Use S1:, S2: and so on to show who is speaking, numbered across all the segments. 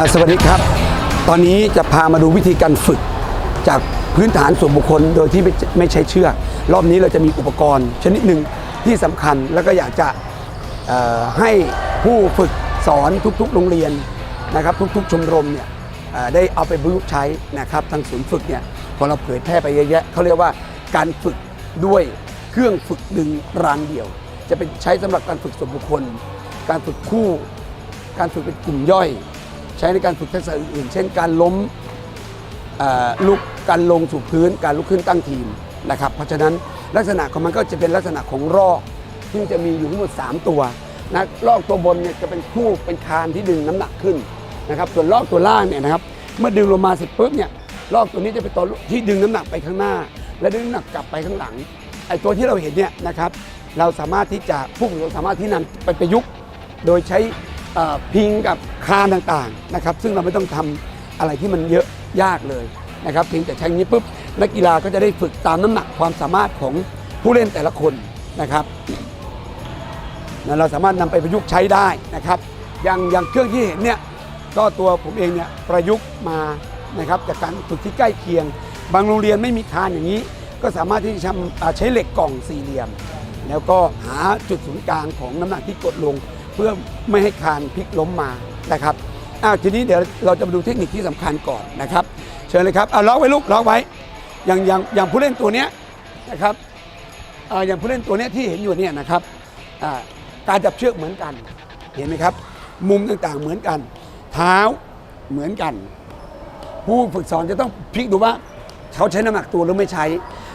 S1: สวัสดีครับ ตอนนี้จะพามาดูวิธีการฝึก จากพื้นฐานส่วนบุคคลโดยที่ไม่ใช้เชือกรอบนี้เราจะมีอุปกรณ์ ชนิดหนึ่งที่สำคัญแล้วก็อยากจะให้ผู้ฝึกสอนทุกๆ โรงเรียนนะครับ ทุกๆ ชมรมเนี่ยได้เอาไปประยุกต์ใช้นะครับทางศูนย์ฝึกเนี่ยพอเราเผยแพร่ไปเยอะแยะเขาเรียกว่าการฝึกด้วยเครื่องฝึกดึงรางเดี่ยว จะเป็นใช้สำหรับการฝึกส่วนบุคคล การฝึกคู่ การฝึกเป็นกลุ่มย่อย ใช้ในการฝึกทักษะอื่นๆ เช่นการล้มลุกการลงสู่พื้น การลุกขึ้นตั้งทีมนะครับเพราะฉะนั้นลักษณะของมันก็จะเป็นลักษณะของรอกซึ่งจะมีอยู่ทั้งหมด 3 ตัวนะลอกตัวบนเนี่ยจะเป็นคู่เป็นคานที่ดึงน้ำหนักขึ้นนะครับส่วนลอกตัวล่างเนี่ยนะครับเมื่อดึงลงมาเสร็จปุ๊บเนี่ยลอกตัวนี้จะเป็นตัวที่ดึงน้ำหนักไปข้างหน้า และดึงน้ำหนักกลับไปข้างหลังไอ้ตัวที่เราเห็นเนี่ยนะครับเราสามารถที่จะผู้ฝึกสามารถที่นำไปประยุกต์ โดยใช้ พิงกับคานต่างๆนะครับซึ่งเราไม่ต้องทำอะไรที่มันเยอะยากเลยนะครับเพียงแต่ใช้นี้ปุ๊บนักกีฬาก็จะได้ฝึกตามน้ำหนักความสามารถของผู้เล่นแต่ละคนนะครับนะเราสามารถนำไปประยุกต์ใช้ได้นะครับ อย่างอย่างเครื่องที่เห็นเนี่ยก็ตัวผมเองเนี่ยประยุกต์มานะครับจากการฝึกที่ใกล้เคียง บางโรงเรียนไม่มีคานอย่างนี้ ก็สามารถที่จะใช้เหล็กกล่องสี่เหลี่ยม แล้วก็หาจุดศูนย์กลางของน้ำหนักที่กดลง พื่อไม่ให้คานพลิกล้มมานะครับอ้าวทีนี้เดี๋ยวเราจะมาดูเทคนิคที่สำคัญก่อนนะครับ เชิญเลยครับเอาล็อกไว้ลูกล็อกไว้อย่างอย่างอย่างผู้เล่นตัวเนี้ยนะครับอ่ออย่างผู้เล่นตัวเนี้ยที่เห็นอยู่เนี่ยนะครับการจับเชือกเหมือนกันเห็นไหมครับ มุมต่างๆเหมือนกัน เท้าเหมือนกัน ผู้ฝึกสอนจะต้องพลิกดูว่าเขาใช้น้ำหนักตัวหรือไม่ใช้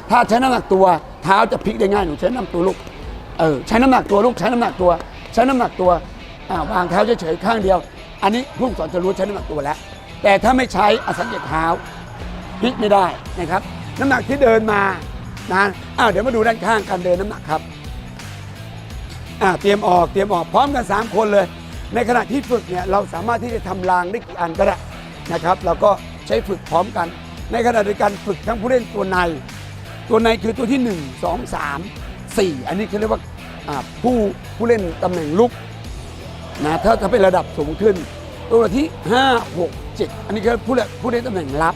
S1: ถ้าใช้น้ำหนักตัวเท้าจะพลิกได้ง่ายหนูใช้น้ำหนักตัวลูกเออใช้น้ำหนักตัวลูกใช้น้ำหนักตัว ใช้น้ำหนักตัวอ่าวางเท้าเฉยๆข้างเดียว อันนี้ผู้สอนจะรู้ใช้น้ำหนักตัวแล้ว แต่ถ้าไม่ใช้อสังเกตเท้าพลิกไม่ได้นะครับ น้ำหนักที่เดินมานะอ้าวเดี๋ยวมาดูด้านข้างการเดินน้ำหนักครับอ่าเตรียมออกเตรียมออกพร้อมกัน 3 คนเลย ในขณะที่ฝึกเนี่ยเราสามารถที่จะทำรางได้กี่อันก็ได้นะครับเราก็ใช้ฝึกพร้อมกัน ในขณะเดียวกันฝึกทั้งผู้เล่นตัวใน ตัวในคือตัวที่ 1 2 3 4 อันนี้เขาเรียกว่า ผู้ผู้เล่นตำแหน่งลุกนะถ้าถ้าเป็นระดับสูงขึ้นตัวที่5 6 7 อันนี้คือผู้เล่นผู้เล่นตำแหน่งรับ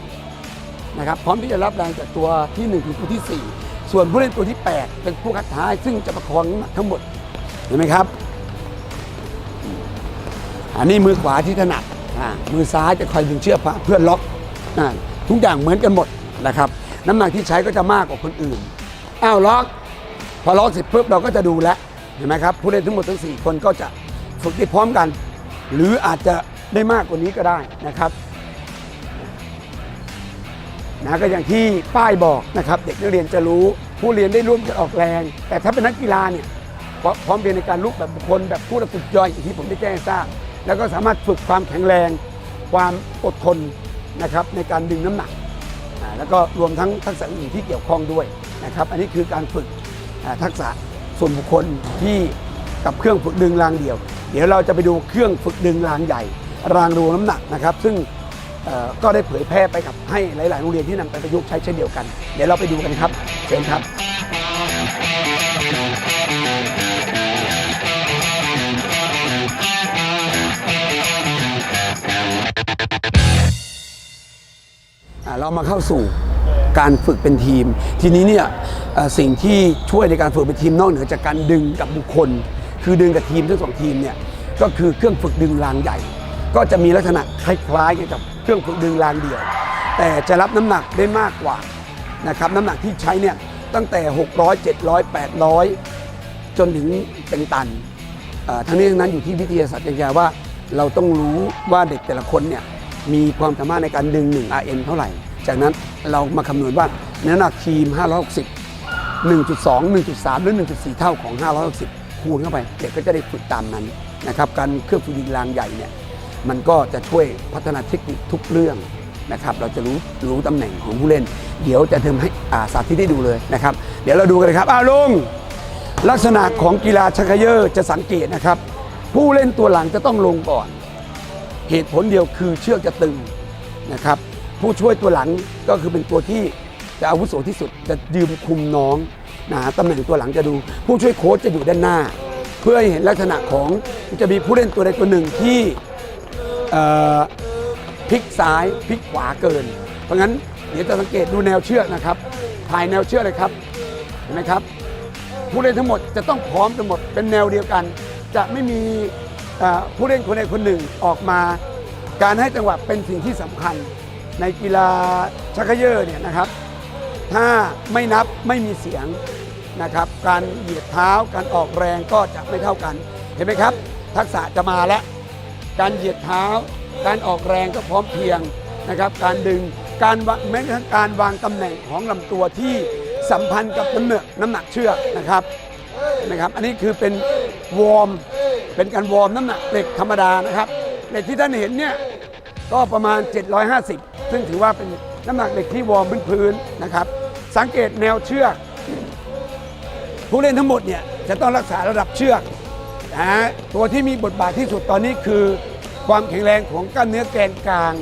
S1: นะครับพร้อมที่จะรับแรงจากตัวที่1ถึงตัวที่ 4 ส่วนผู้เล่นตัวที่ 8 เป็นผู้คัดท้ายซึ่งจะประคองทั้งหมดเห็นไหมครับ อันนี้มือขวาที่ถนัดมือซ้ายจะคอยดึงเชือกเพื่อล็อกอทุกอย่างเหมือนกันหมดนะครับ น้ำหนักที่ใช้ก็จะมากกว่าคนอื่นอ้าวล็อก พอล็อกเสร็จปุ๊บเราก็จะดูแลเห็นไหมครับผู้เล่นทั้งหมดทั้ง 4 คนก็จะฝึกได้พร้อมกัน หรืออาจจะได้มากกว่านี้ก็ได้นะครับนะก็อย่างที่ป้ายบอกนะครับ เด็กนักเรียนจะรู้ผู้เรียนได้ร่วมกันออกแรง แต่ถ้าเป็นนักกีฬาเนี่ยพร้อมพร้อมเรียนในการลุกแบบบุคคลแบบผู้ฝึกย่อยอย่างที่ผมได้แจ้งให้ทราบ แล้วก็สามารถฝึกความแข็งแรง ความอดทนนะครับในการดึงน้ำหนัก แล้วก็รวมทั้งทักษะอื่นที่เกี่ยวข้องด้วยนะครับ อันนี้คือการฝึก ทักษะส่วนบุคคลที่กับเครื่องฝึกดึงรางเดี่ยว เดี๋ยวเราจะไปดูเครื่องฝึกดึงรางใหญ่ รางรวมน้ำหนักนะครับ ซึ่งก็ได้เผยแพร่ไปกับให้หลาย ๆ โรงเรียนที่นำไปประยุกต์ใช้เช่นเดียวกัน เดี๋ยวเราไปดูกันครับเชิญครับเรามาเข้าสู่การฝึกเป็นทีม ทีนี้เนี่ย สิ่งที่ช่วยในการฝึกเป็นทีมนอกเหนือจากการดึงกับบุคคล คือดึงกับทีมทั้งสองทีมเนี่ยก็คือเครื่องฝึกดึงรางใหญ่ ก็จะมีลักษณะคล้ายๆกันกับเครื่องฝึกดึงรางเดี่ยว แต่จะรับน้ำหนักได้มากกว่านะครับน้ำหนักที่ใช้เนี่ยตั้งแต่ 600 700 800 จนถึงเป็นตันทั้งนี้ทั้งนั้นอยู่ที่วิทยาศาสตร์ยางว่า เราต้องรู้ว่าเด็กแต่ละคนเนี่ยมีความสามารถในการดึง 1 RM เท่าไหร่ จากนั้นเรามาคำนวณว่าน้ำหนักทีม 560 1.2 1.3 หรือ 1.4 เท่าของ 560 คูณเข้าไป เด็กก็จะได้ฝึกตามนั้นนะครับ การเครื่องฝึกดินรางใหญ่เนี่ย มันก็จะช่วยพัฒนาเทคนิคทุกเรื่องนะครับ เราจะรู้รู้ตำแหน่งของผู้เล่น เดี๋ยวจะทำให้อ่าสาธิตได้ดูเลยนะครับ เดี๋ยวเราดูกันเลยครับ อ้าวลุง ลักษณะของกีฬาชักเขยอร์จะสังเกตนะครับ ผู้เล่นตัวหลังจะต้องลงก่อน เหตุผลเดียวคือเชือกจะตึงนะครับ ผู้ช่วยตัวหลังก็คือเป็นตัวที่ จะอาวุโสที่สุดจะยืมคุมน้องนะตำแหน่งตัวหลังจะดู ผู้ช่วยโค้ชจะอยู่ด้านหน้า เพื่อให้เห็นลักษณะของจะมีผู้เล่นตัวใดตัวหนึ่งที่พลิกซ้ายพลิกขวาเกิน เพราะงั้นเดี๋ยวจะสังเกตดูแนวเชือกนะครับถ่ายแนวเชือกเลยครับเห็นไหมครับ ผู้เล่นทั้งหมดจะต้องพร้อมกันหมดเป็นแนวเดียวกัน จะไม่มีผู้เล่นคนใดคนหนึ่งออกมา การให้จังหวะเป็นสิ่งที่สำคัญ ในกีฬาชักเขยอเนี่ยนะครับ ถ้าไม่นับไม่มีเสียงนะครับ การเหยียดเท้าการออกแรงก็จะไม่เท่ากัน เห็นไหมครับ ทักษะจะมาแล้ว การเหยียดเท้า การออกแรงก็พร้อมเพียงนะครับ การดึงการวางแม้กระทั่งการวางตำแหน่งของลำตัวที่สัมพันธ์กับน้ำหนักน้ำหนักเชือกนะครับนะครับ อันนี้คือเป็นวอร์มเป็นการวอร์มน้ำหนักเหล็กธรรมดานะครับเหล็กที่ท่านเห็นเนี่ยก็ประมาณ 750 ซึ่งถือว่าเป็นน้ำหนักเหล็กที่วอร์มพื้นๆนะครับ สังเกตแนวเชือก ผู้เล่นทั้งหมดเนี่ยจะต้องรักษาระดับเชือกนะฮะตัวที่มีบทบาทที่สุดตอนนี้คือ ความแข็งแรงของกล้ามเนื้อแกนกลาง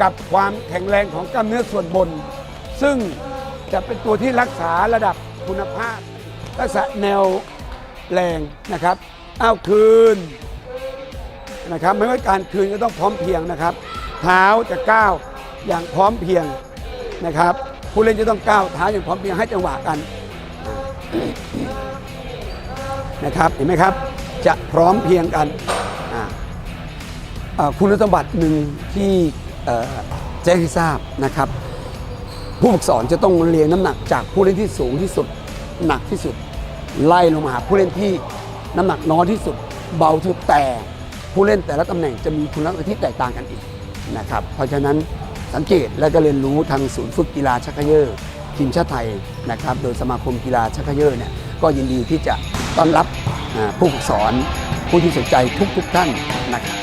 S1: กับความแข็งแรงของกล้ามเนื้อส่วนบน ซึ่งจะเป็นตัวที่รักษาระดับคุณภาพ รักษาแนวแรงนะครับอ้าวคืนนะครับไม่ว่าการคืนก็ต้องพร้อมเพียงนะครับ เท้าจะก้าวอย่างพร้อมเพียงนะครับ ผู้เล่นจะต้องก้าวเท้าอย่างพร้อมเพรียงให้จังหวะกันนะครับเห็นไหมครับ จะพร้อมเพียงกันคุณสมบัติหนึ่งที่แจ้งให้ทราบนะครับ ผู้ฝึกสอนจะต้องเรียงน้ำหนักจากผู้เล่นที่สูงที่สุดหนักที่สุด ไล่ลงมาหาผู้เล่นที่น้ำหนักน้อยที่สุด เบาที่สุดแต่ผู้เล่นแต่ละตำแหน่งจะมีคุณลักษณะที่แตกต่างกันอีกนะครับ เพราะฉะนั้น สังเกตและก็เรียนรู้ทางศูนย์ฝึกกีฬาชักเยอทีมชาติไทยนะครับ โดยสมาคมกีฬาชักเยอเนี่ยก็ยินดีที่จะต้อนรับผู้ฝึกสอนผู้ที่สนใจทุกๆท่านนะครับ